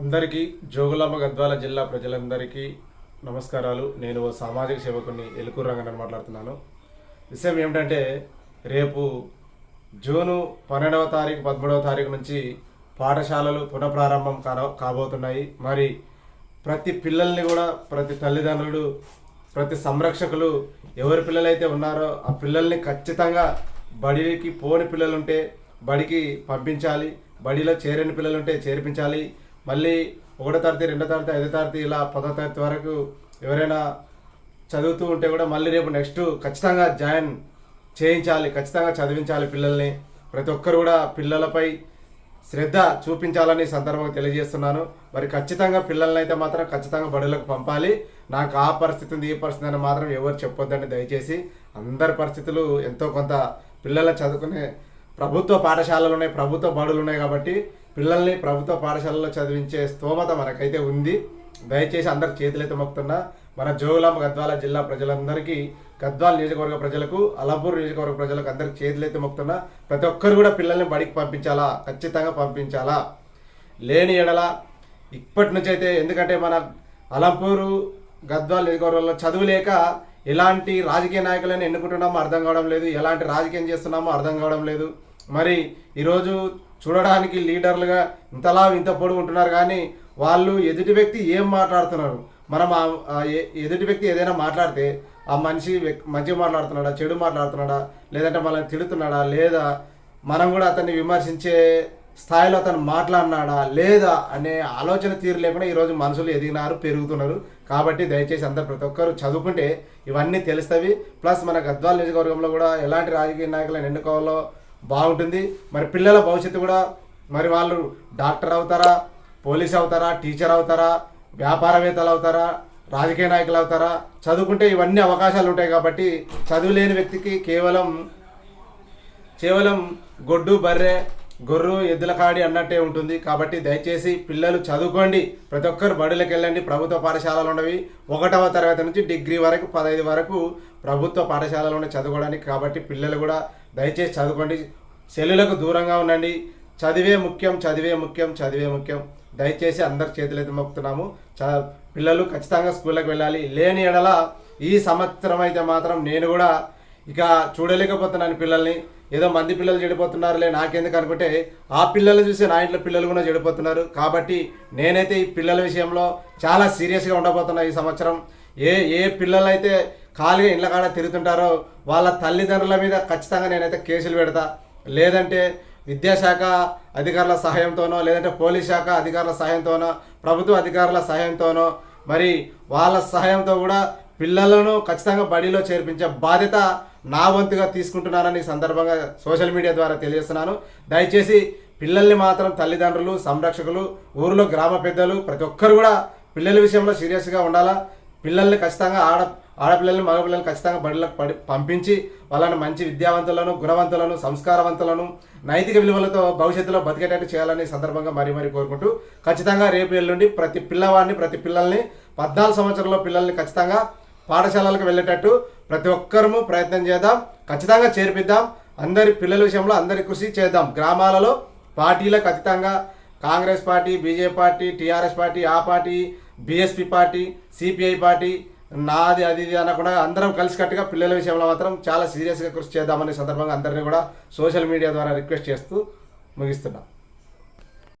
అందరికీ జోగులాంబ గద్వాల జిల్లా ప్రజలందరికీ నమస్కారాలు. నేను ఓ సామాజిక సేవకుని ఎలుకూరు రంగనని మాట్లాడుతున్నాను. విషయం ఏమిటంటే రేపు జూను పన్నెండవ తారీఖు పదమూడవ తారీఖు నుంచి పాఠశాలలు పునఃప్రారంభం కా కాబోతున్నాయి. మరి ప్రతి పిల్లల్ని కూడా ప్రతి తల్లిదండ్రులు ప్రతి సంరక్షకులు ఎవరి పిల్లలైతే ఉన్నారో ఆ పిల్లల్ని ఖచ్చితంగా బడికి పోని పిల్లలుంటే బడికి పంపించాలి. బడిలో చేరని పిల్లలుంటే చేర్పించాలి. మళ్ళీ ఒకటో తరగతి రెండో తరగతి ఐదో తరగతి ఇలా పదో తరగతి వరకు ఎవరైనా చదువుతూ ఉంటే కూడా మళ్ళీ రేపు నెక్స్ట్ ఖచ్చితంగా జాయిన్ చేయించాలి ఖచ్చితంగా చదివించాలి పిల్లల్ని. ప్రతి ఒక్కరు కూడా పిల్లలపై శ్రద్ధ చూపించాలని సందర్భంగా తెలియజేస్తున్నాను. మరి ఖచ్చితంగా పిల్లల్ని అయితే మాత్రం ఖచ్చితంగా బడులకు పంపాలి. నాకు ఆ పరిస్థితి ఉంది ఈ పరిస్థితి అని మాత్రం ఎవరు చెప్పొద్దని దయచేసి. అందరి పరిస్థితులు ఎంతో కొంత పిల్లల చదువుకునే ప్రభుత్వ పాఠశాలలు ఉన్నాయి ప్రభుత్వ బడులు ఉన్నాయి కాబట్టి పిల్లల్ని ప్రభుత్వ పాఠశాలలో చదివించే స్తోమత మనకైతే ఉంది. దయచేసి అందరు చేతులైతే మొక్కుతున్నా మన జోగులాంబ గద్వాల జిల్లా ప్రజలందరికీ గద్వాల నియోజకవర్గ ప్రజలకు అలంపూర్ నియోజకవర్గ ప్రజలకు అందరికి చేతులైతే మొక్కుతున్నా. ప్రతి ఒక్కరు కూడా పిల్లల్ని బడికి పంపించాలా? ఖచ్చితంగా పంపించాలా? లేని ఎడల ఇప్పటి నుంచి అయితే ఎందుకంటే మన అలంపూరు గద్వాల నియోజకవర్గంలో చదువు లేక ఎలాంటి రాజకీయ నాయకులను ఎన్నుకుంటున్నామో అర్థం కావడం లేదు. ఎలాంటి రాజకీయం చేస్తున్నామో అర్థం కావడం లేదు. మరి ఈరోజు చూడడానికి లీడర్లుగా ఇంతలా ఇంత పొడుగు ఉంటున్నారు కానీ వాళ్ళు ఎదుటి వ్యక్తి ఏం మాట్లాడుతున్నారు? మనం ఆ- ఎ- ఎదుటి వ్యక్తి ఏదైనా మాట్లాడితే ఆ మనిషి మంచిగా మాట్లాడుతున్నాడా చెడు మాట్లాడుతున్నాడా లేదంటే మనల్ని తిడుతున్నాడా లేదా మనం కూడా అతన్ని విమర్శించే స్థాయిలో అతను మాట్లాడినాడా లేదా అనే ఆలోచన తీరు లేకుండా ఈరోజు మనుషులు ఎదిగినారు పెరుగుతున్నారు. కాబట్టి దయచేసి అందరు ప్రతి ఒక్కరు చదువుకుంటే ఇవన్నీ తెలుస్తవి. ప్లస్ మన గద్వాల నియోజకవర్గంలో కూడా ఎలాంటి రాజకీయ నాయకులను ఎన్నుకోవాలో బాగుంటుంది. మరి పిల్లల భవిష్యత్తు కూడా మరి వాళ్ళు డాక్టర్ అవుతారా పోలీస్ అవుతారా టీచర్ అవుతారా వ్యాపారవేత్తలు అవుతారా రాజకీయ నాయకులు అవుతారా? చదువుకుంటే ఇవన్నీ అవకాశాలు ఉంటాయి కాబట్టి చదువు లేని వ్యక్తికి కేవలం కేవలం గొడ్డు బర్రె గొర్రు ఎద్దుల కాడి అన్నట్టే ఉంటుంది. కాబట్టి దయచేసి పిల్లలు చదువుకోండి. ప్రతి ఒక్కరు బడులకు వెళ్ళండి ప్రభుత్వ పాఠశాలలు ఉండవి. ఒకటవ తరగతి నుంచి డిగ్రీ వరకు పదహైదు వరకు ప్రభుత్వ పాఠశాలలోనే చదువుకోవడానికి. కాబట్టి పిల్లలు కూడా దయచేసి చదువుకోండి. సెల్లులకు దూరంగా ఉండండి. చదివే ముఖ్యం చదివే ముఖ్యం చదివే ముఖ్యం. దయచేసి అందరి చేతులైతే మొక్కుతున్నాము చ పిల్లలు ఖచ్చితంగా స్కూళ్ళకి వెళ్ళాలి. లేని ఎడల ఈ సంవత్సరం అయితే మాత్రం నేను కూడా ఇక చూడలేకపోతున్నాను పిల్లల్ని. ఏదో మంది పిల్లలు చెడిపోతున్నారులే నాకెందుకు అనుకుంటే ఆ పిల్లలు చూసి నా ఇంట్లో పిల్లలు కూడా చెడిపోతున్నారు. కాబట్టి నేనైతే ఈ పిల్లల విషయంలో చాలా సీరియస్గా ఉండబోతున్నా ఈ సంవత్సరం. ఏ ఏ పిల్లలైతే ఖాళీగా ఇండ్ల కాడ తిరుగుతుంటారో వాళ్ళ తల్లిదండ్రుల మీద ఖచ్చితంగా నేనైతే కేసులు పెడతా. లేదంటే విద్యాశాఖ అధికారుల సహాయంతోనో లేదంటే పోలీస్ శాఖ అధికారుల సహాయంతోనో ప్రభుత్వ అధికారుల సహాయంతోనో మరి వాళ్ళ సహాయంతో కూడా పిల్లలను ఖచ్చితంగా బడిలో చేర్పించే బాధ్యత నా వంతుగా తీసుకుంటున్నానని సందర్భంగా సోషల్ మీడియా ద్వారా తెలియజేస్తున్నాను. దయచేసి పిల్లల్ని మాత్రం తల్లిదండ్రులు సంరక్షకులు ఊరిలో గ్రామ పెద్దలు ప్రతి ఒక్కరు కూడా పిల్లల విషయంలో సీరియస్గా ఉండాలా? పిల్లల్ని ఖచ్చితంగా ఆడ ఆడపిల్లల్ని మగపిల్లల్ని ఖచ్చితంగా బడిలకు పడి పంపించి వాళ్ళని మంచి విద్యావంతులను గుణవంతులను సంస్కారవంతులను నైతిక విలువలతో భవిష్యత్తులో బతికేటట్టు చేయాలని సందర్భంగా మరీ మరీ కోరుకుంటూ ఖచ్చితంగా రేపు ఎల్లుండి ప్రతి పిల్లవాడిని ప్రతి పిల్లల్ని పద్నాలుగు సంవత్సరంలో పిల్లల్ని ఖచ్చితంగా పాఠశాలలకు వెళ్ళేటట్టు ప్రతి ఒక్కరము ప్రయత్నం చేద్దాం. ఖచ్చితంగా చేర్పిద్దాం. అందరి పిల్లల విషయంలో అందరి కృషి చేద్దాం. గ్రామాలలో పార్టీలకు ఖచ్చితంగా Congress party BJP party TRS party ఆ party BSP party CPI party నాది అది ఇది అనకుండా అందరం కలిసికట్టుగా పిల్లల విషయంలో మాత్రం చాలా సీరియస్గా కృషి చేద్దామనే సందర్భంగా అందరినీ కూడా సోషల్ మీడియా ద్వారా రిక్వెస్ట్ చేస్తూ ముగిస్తున్నాం.